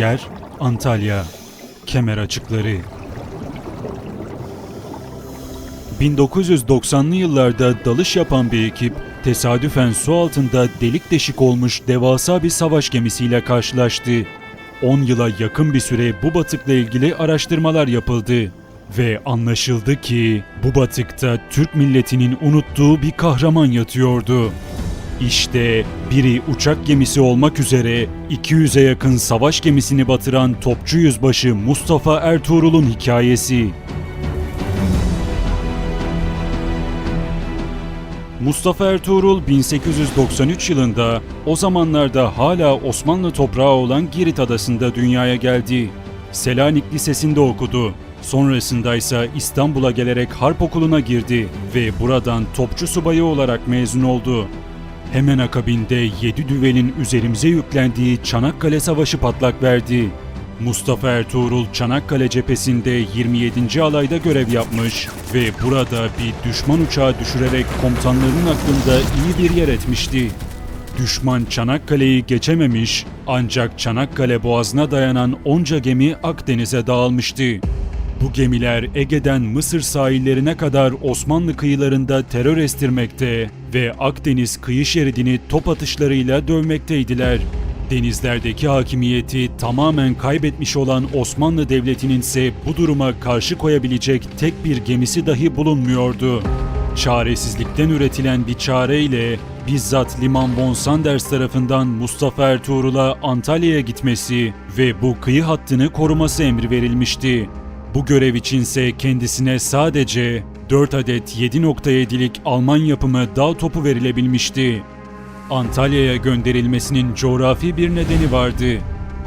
Yer Antalya. Kemer açıkları. 1990'lı yıllarda dalış yapan bir ekip tesadüfen su altında delik deşik olmuş devasa bir savaş gemisiyle karşılaştı. 10 yıla yakın bir süre bu batıkla ilgili araştırmalar yapıldı ve anlaşıldı ki bu batıkta Türk milletinin unuttuğu bir kahraman yatıyordu. İşte biri uçak gemisi olmak üzere 200'e yakın savaş gemisini batıran topçu yüzbaşı Mustafa Ertuğrul'un hikayesi. Mustafa Ertuğrul 1893 yılında o zamanlarda hala Osmanlı toprağı olan Girit adasında dünyaya geldi. Selanik Lisesi'nde okudu. Sonrasında ise İstanbul'a gelerek harp okuluna girdi ve buradan topçu subayı olarak mezun oldu. Hemen akabinde 7 düvelin üzerimize yüklendiği Çanakkale Savaşı patlak verdi. Mustafa Ertuğrul Çanakkale cephesinde 27. alayda görev yapmış ve burada bir düşman uçağı düşürerek komutanlarının aklında iyi bir yer etmişti. Düşman Çanakkale'yi geçememiş ancak Çanakkale boğazına dayanan onca gemi Akdeniz'e dağılmıştı. Bu gemiler Ege'den Mısır sahillerine kadar Osmanlı kıyılarında terör estirmekte ve Akdeniz kıyı şeridini top atışlarıyla dövmekteydiler. Denizlerdeki hakimiyeti tamamen kaybetmiş olan Osmanlı Devleti'nin ise bu duruma karşı koyabilecek tek bir gemisi dahi bulunmuyordu. Çaresizlikten üretilen bir çareyle bizzat Liman von Sanders tarafından Mustafa Ertuğrul'a Antalya'ya gitmesi ve bu kıyı hattını koruması emri verilmişti. Bu görev içinse kendisine sadece 4 adet 7.7'lik Alman yapımı dağ topu verilebilmişti. Antalya'ya gönderilmesinin coğrafi bir nedeni vardı.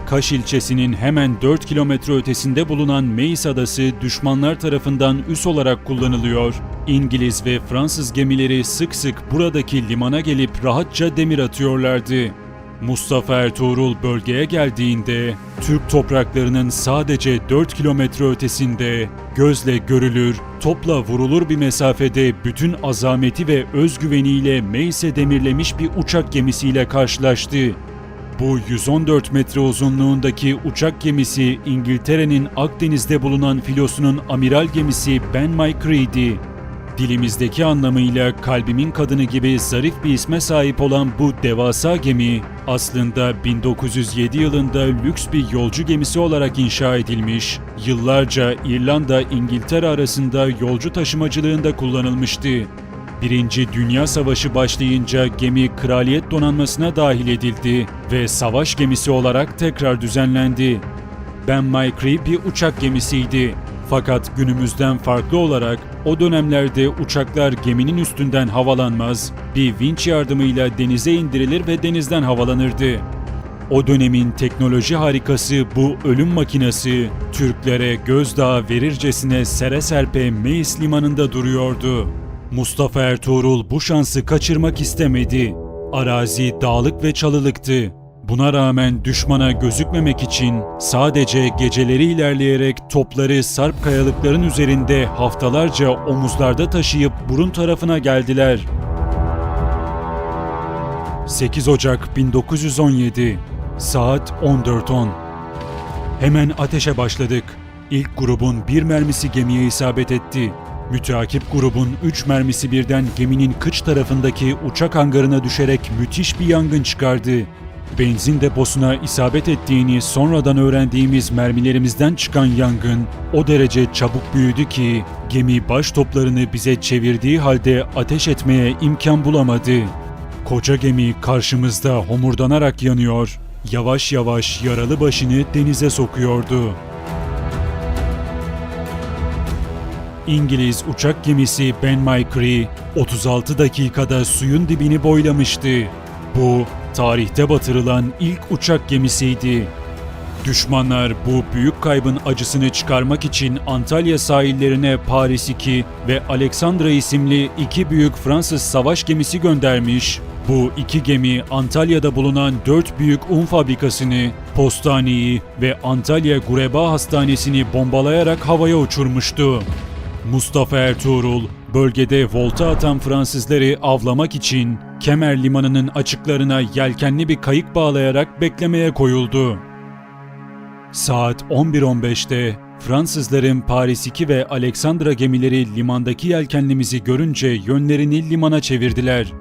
Kaş ilçesinin hemen 4 kilometre ötesinde bulunan Meis Adası düşmanlar tarafından üs olarak kullanılıyor. İngiliz ve Fransız gemileri sık sık buradaki limana gelip rahatça demir atıyorlardı. Mustafa Ertuğrul bölgeye geldiğinde Türk topraklarının sadece 4 kilometre ötesinde gözle görülür, topla vurulur bir mesafede bütün azameti ve özgüveniyle Meis'e demirlemiş bir uçak gemisiyle karşılaştı. Bu 114 metre uzunluğundaki uçak gemisi İngiltere'nin Akdeniz'de bulunan filosunun amiral gemisi Ben Micrie'di. Dilimizdeki anlamıyla kalbimin kadını gibi zarif bir isme sahip olan bu devasa gemi aslında 1907 yılında lüks bir yolcu gemisi olarak inşa edilmiş, yıllarca İrlanda İngiltere arasında yolcu taşımacılığında kullanılmıştı. Birinci Dünya Savaşı başlayınca gemi kraliyet donanmasına dahil edildi ve savaş gemisi olarak tekrar düzenlendi. Ben Micree bir uçak gemisiydi. Fakat günümüzden farklı olarak o dönemlerde uçaklar geminin üstünden havalanmaz, bir vinç yardımıyla denize indirilir ve denizden havalanırdı. O dönemin teknoloji harikası bu ölüm makinesi Türklere gözdağı verircesine sere serpe Meis limanında duruyordu. Mustafa Ertuğrul bu şansı kaçırmak istemedi. Arazi dağlık ve çalılıktı. Buna rağmen düşmana gözükmemek için sadece geceleri ilerleyerek topları sarp kayalıkların üzerinde haftalarca omuzlarda taşıyıp burun tarafına geldiler. 8 Ocak 1917 Saat 14.10 Hemen ateşe başladık. İlk grubun bir mermisi gemiye isabet etti. Müteakip grubun 3 mermisi birden geminin kıç tarafındaki uçak hangarına düşerek müthiş bir yangın çıkardı. Benzin deposuna isabet ettiğini sonradan öğrendiğimiz mermilerimizden çıkan yangın o derece çabuk büyüdü ki gemi baş toplarını bize çevirdiği halde ateş etmeye imkan bulamadı. Koca gemi karşımızda homurdanarak yanıyor, yavaş yavaş yaralı başını denize sokuyordu. İngiliz uçak gemisi Ben Micree 36 dakikada suyun dibini boylamıştı. Bu tarihte batırılan ilk uçak gemisiydi. Düşmanlar bu büyük kaybın acısını çıkarmak için Antalya sahillerine Paris 2 ve Alexandra isimli iki büyük Fransız savaş gemisi göndermiş. Bu iki gemi Antalya'da bulunan dört büyük un fabrikasını, postaneyi ve Antalya Gureba Hastanesi'ni bombalayarak havaya uçurmuştu. Mustafa Ertuğrul, bölgede volta atan Fransızları avlamak için Kemer Limanı'nın açıklarına yelkenli bir kayık bağlayarak beklemeye koyuldu. Saat 11.15'te Fransızların Paris 2 ve Alexandra gemileri limandaki yelkenlimizi görünce yönlerini limana çevirdiler.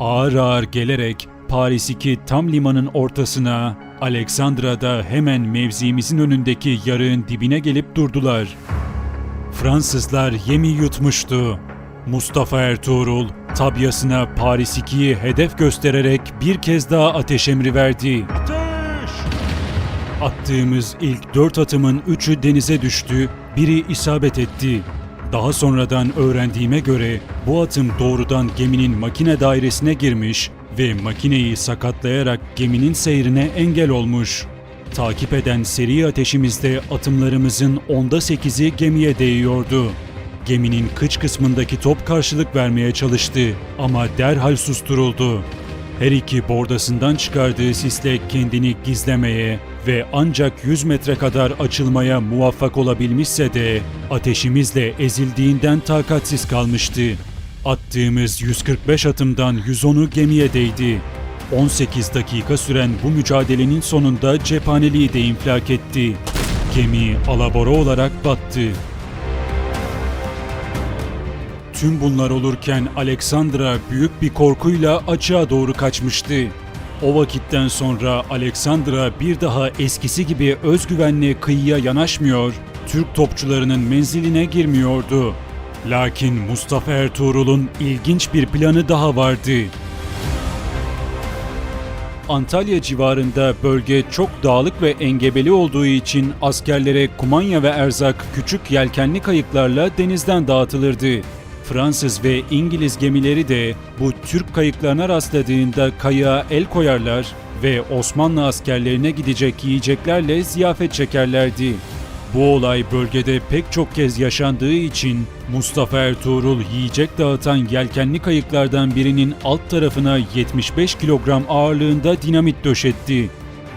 Ağır ağır gelerek Paris 2 tam limanın ortasına, Alexandra da hemen mevzimizin önündeki yarığın dibine gelip durdular. Fransızlar yemi yutmuştu. Mustafa Ertuğrul tabyasına Paris 2'yi hedef göstererek bir kez daha ateş emri verdi. Attığımız ilk dört atımın üçü denize düştü, biri isabet etti. Daha sonradan öğrendiğime göre bu atım doğrudan geminin makine dairesine girmiş ve makineyi sakatlayarak geminin seyrine engel olmuş. Takip eden seri ateşimizde atımlarımızın onda sekizi gemiye değiyordu. Geminin kıç kısmındaki top karşılık vermeye çalıştı ama derhal susturuldu. Her iki bordasından çıkardığı sisle kendini gizlemeye ve ancak 100 metre kadar açılmaya muvaffak olabilmişse de ateşimizle ezildiğinden takatsiz kalmıştı. Attığımız 145 atımdan 110'u gemiye değdi. 18 dakika süren bu mücadelenin sonunda cephaneliği de infilak etti. Gemi alabora olarak battı. Tüm bunlar olurken Alexandra büyük bir korkuyla açığa doğru kaçmıştı. O vakitten sonra Alexandra bir daha eskisi gibi özgüvenle kıyıya yanaşmıyor, Türk topçularının menziline girmiyordu. Lakin Mustafa Ertuğrul'un ilginç bir planı daha vardı. Antalya civarında bölge çok dağlık ve engebeli olduğu için askerlere kumanya ve erzak küçük yelkenli kayıklarla denizden dağıtılırdı. Fransız ve İngiliz gemileri de bu Türk kayıklarına rastladığında kayığa el koyarlar ve Osmanlı askerlerine gidecek yiyeceklerle ziyafet çekerlerdi. Bu olay bölgede pek çok kez yaşandığı için Mustafa Ertuğrul yiyecek dağıtan yelkenli kayıklardan birinin alt tarafına 75 kilogram ağırlığında dinamit döşetti.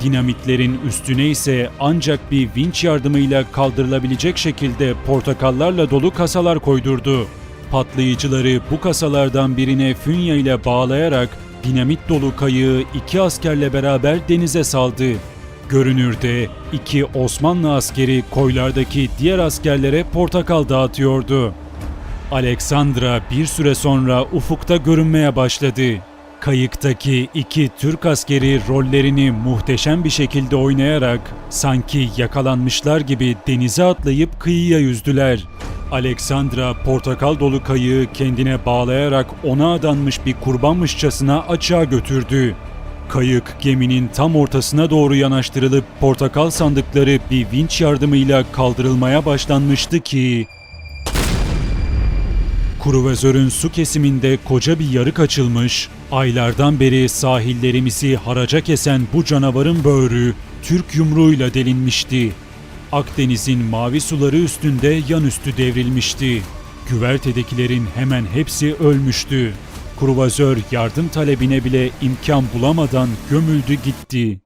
Dinamitlerin üstüne ise ancak bir vinç yardımıyla kaldırılabilecek şekilde portakallarla dolu kasalar koydurdu. Patlayıcıları bu kasalardan birine fünye ile bağlayarak dinamit dolu kayığı iki askerle beraber denize saldı. Görünürde iki Osmanlı askeri koylardaki diğer askerlere portakal dağıtıyordu. Alexandra bir süre sonra ufukta görünmeye başladı. Kayıktaki iki Türk askeri rollerini muhteşem bir şekilde oynayarak sanki yakalanmışlar gibi denize atlayıp kıyıya yüzdüler. Alexandra portakal dolu kayığı kendine bağlayarak ona adanmış bir kurbanmışçasına açığa götürdü. Kayık geminin tam ortasına doğru yanaştırılıp portakal sandıkları bir vinç yardımıyla kaldırılmaya başlanmıştı ki Kruvazörün su kesiminde koca bir yarık açılmış, aylardan beri sahillerimizi haraca kesen bu canavarın böğrü Türk yumruğuyla delinmişti. Akdeniz'in mavi suları üstünde yanüstü devrilmişti. Güvertedekilerin hemen hepsi ölmüştü. Kruvazör yardım talebine bile imkan bulamadan gömüldü gitti.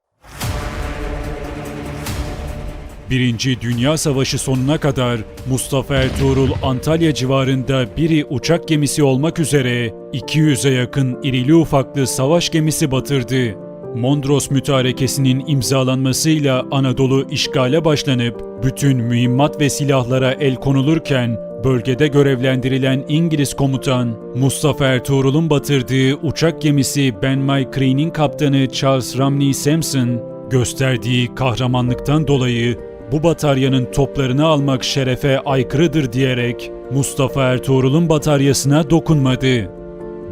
Birinci Dünya Savaşı sonuna kadar Mustafa Ertuğrul Antalya civarında biri uçak gemisi olmak üzere 200'e yakın irili ufaklı savaş gemisi batırdı. Mondros Mütarekesi'nin imzalanmasıyla Anadolu işgale başlanıp bütün mühimmat ve silahlara el konulurken bölgede görevlendirilen İngiliz komutan Mustafa Ertuğrul'un batırdığı uçak gemisi Ben Cree'nin kaptanı Charles Ramney Sampson gösterdiği kahramanlıktan dolayı bu bataryanın toplarını almak şerefe aykırıdır diyerek Mustafa Ertuğrul'un bataryasına dokunmadı.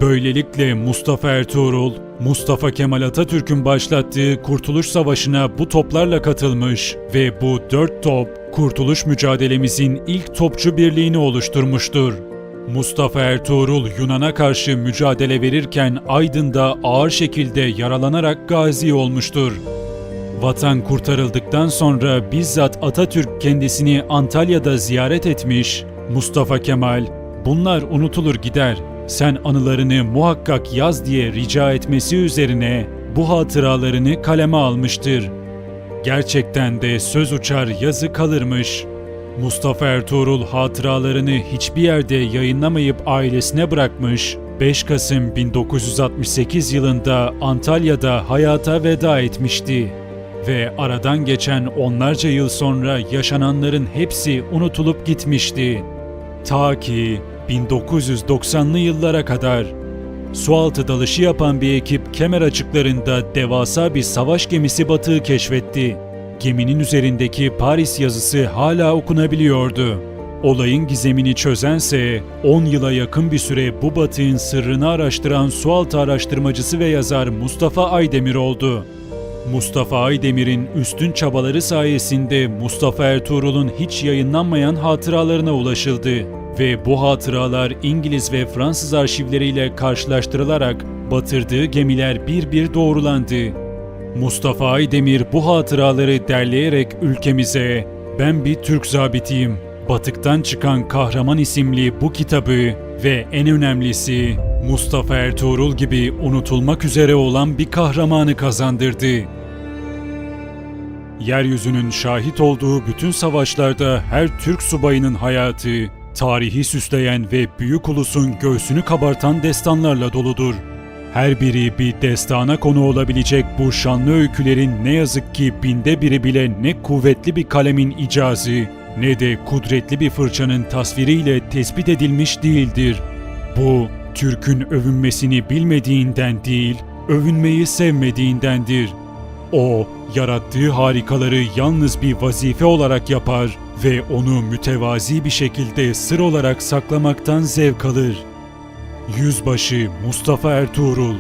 Böylelikle Mustafa Ertuğrul, Mustafa Kemal Atatürk'ün başlattığı Kurtuluş Savaşı'na bu toplarla katılmış ve bu dört top Kurtuluş mücadelemizin ilk topçu birliğini oluşturmuştur. Mustafa Ertuğrul Yunan'a karşı mücadele verirken Aydın'da ağır şekilde yaralanarak gazi olmuştur. Vatan kurtarıldıktan sonra bizzat Atatürk kendisini Antalya'da ziyaret etmiş. Mustafa Kemal, bunlar unutulur gider, sen anılarını muhakkak yaz diye rica etmesi üzerine bu hatıralarını kaleme almıştır. Gerçekten de söz uçar yazı kalırmış. Mustafa Ertuğrul hatıralarını hiçbir yerde yayınlamayıp ailesine bırakmış. 5 Kasım 1968 yılında Antalya'da hayata veda etmişti. ve aradan geçen onlarca yıl sonra yaşananların hepsi unutulup gitmişti. Ta ki 1990'lı yıllara kadar Sualtı dalışı yapan bir ekip kemer açıklarında devasa bir savaş gemisi batığı keşfetti. Geminin üzerindeki Paris yazısı hala okunabiliyordu. Olayın gizemini çözense 10 yıla yakın bir süre bu batığın sırrını araştıran sualtı araştırmacısı ve yazar Mustafa Aydemir oldu. Mustafa Aydemir'in üstün çabaları sayesinde Mustafa Ertuğrul'un hiç yayınlanmayan hatıralarına ulaşıldı ve bu hatıralar İngiliz ve Fransız arşivleriyle karşılaştırılarak batırdığı gemiler bir bir doğrulandı. Mustafa Aydemir bu hatıraları derleyerek ülkemize "Ben bir Türk zabitiyim. Batıktan çıkan kahraman isimli bu kitabı ve en önemlisi Mustafa Ertuğrul gibi unutulmak üzere olan bir kahramanı kazandırdı. Yeryüzünün şahit olduğu bütün savaşlarda her Türk subayının hayatı, tarihi süsleyen ve büyük ulusun göğsünü kabartan destanlarla doludur. Her biri bir destana konu olabilecek bu şanlı öykülerin ne yazık ki binde biri bile ne kuvvetli bir kalemin icazı ne de kudretli bir fırçanın tasviriyle tespit edilmiş değildir. Bu, Türk'ün övünmesini bilmediğinden değil, övünmeyi sevmediğindendir. O, yarattığı harikaları yalnız bir vazife olarak yapar ve onu mütevazi bir şekilde sır olarak saklamaktan zevk alır. Yüzbaşı Mustafa Ertuğrul